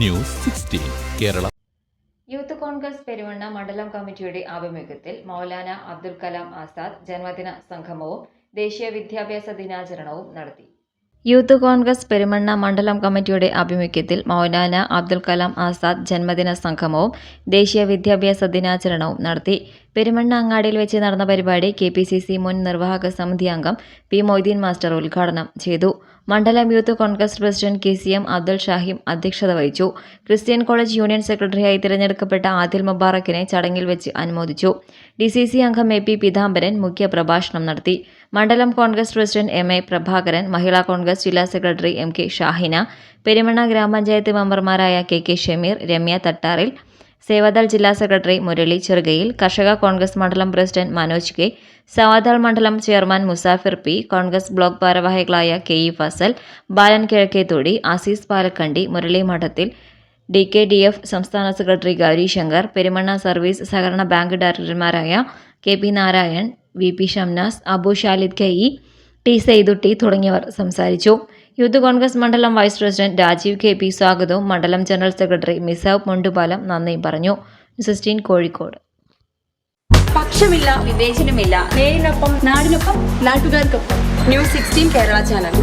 News sixteen Kerala. Youth Congress Peruvanna മണ്ഡലം കമ്മിറ്റിയുടെ ആഭിമുഖ്യത്തിൽ മൗലാന അബ്ദുൽ കലാം ആസാദ് ജന്മദിന സംഗമവും ദേശീയ വിദ്യാഭ്യാസ ദിനാചരണവും നടത്തി. യൂത്ത് കോൺഗ്രസ് പെരുമണ്ണ മണ്ഡലം കമ്മിറ്റിയുടെ ആഭിമുഖ്യത്തിൽ മൗലാന അബ്ദുൽ കലാം ആസാദ് ജന്മദിന സംഗമവും ദേശീയ വിദ്യാഭ്യാസ ദിനാചരണവും നടത്തി. പെരുമണ്ണ അങ്ങാടിയിൽ വെച്ച് നടന്ന പരിപാടി കെ പി സി സി മുൻ നിർവാഹക സമിതി അംഗം പി മൊയ്തീൻ മാസ്റ്റർ ഉദ്ഘാടനം ചെയ്തു. മണ്ഡലം Youth Congress president K C M Abdul Shahim അധ്യക്ഷത വഹിച്ചു. ക്രിസ്ത്യൻ കോളേജ് യൂണിയൻ സെക്രട്ടറിയായി തിരഞ്ഞെടുക്കപ്പെട്ട ആദിൽ മുബാറക്കിനെ ചടങ്ങിൽ വെച്ച് അനുമോദിച്ചു. ഡി സി സി അംഗം എ പി പീതാംബരൻ മുഖ്യ പ്രഭാഷണം നടത്തി. മണ്ഡലം Congress president M A Prabhakaran Mahila Congress ജില്ലാ secretary M K Shahina Perumanna ഗ്രാമപഞ്ചായത്ത് മെമ്പർമാരായ കെ കെ ഷമീർ രമ്യ തട്ടാറിൽ സേവാദൾ ജില്ലാ സെക്രട്ടറി മുരളി ചെറുകയിൽ കർഷക കോൺഗ്രസ് മണ്ഡലം പ്രസിഡന്റ് മനോജ് കെ സവാദാൾ മണ്ഡലം chairman Musafir P Congress block ഭാരവാഹികളായ K E Fasal Balan Kizhakkethodi Azeez Palakkandi Murali Madathil D K D F സംസ്ഥാന സെക്രട്ടറി ഗൗരി ശങ്കർ പെരുമണ്ണ സർവീസ് സഹകരണ bank ഡയറക്ടർമാരായ K P Narayan V P Shamnas Abu Shalid K E T Seythutty തുടങ്ങിയവർ സംസാരിച്ചു. യൂത്ത് കോൺഗ്രസ് മണ്ഡലം vice president Rajeev K P സ്വാഗതവും മണ്ഡലം general secretary Misab Mundupalam നന്ദിയും പറഞ്ഞു. Sixteen Kozhikode. പക്ഷമില്ല വിവേചനമില്ല. നേരിനൊപ്പം നാടിനൊപ്പം നാട്ടുകാർക്കൊപ്പം. News sixteen Kerala channel.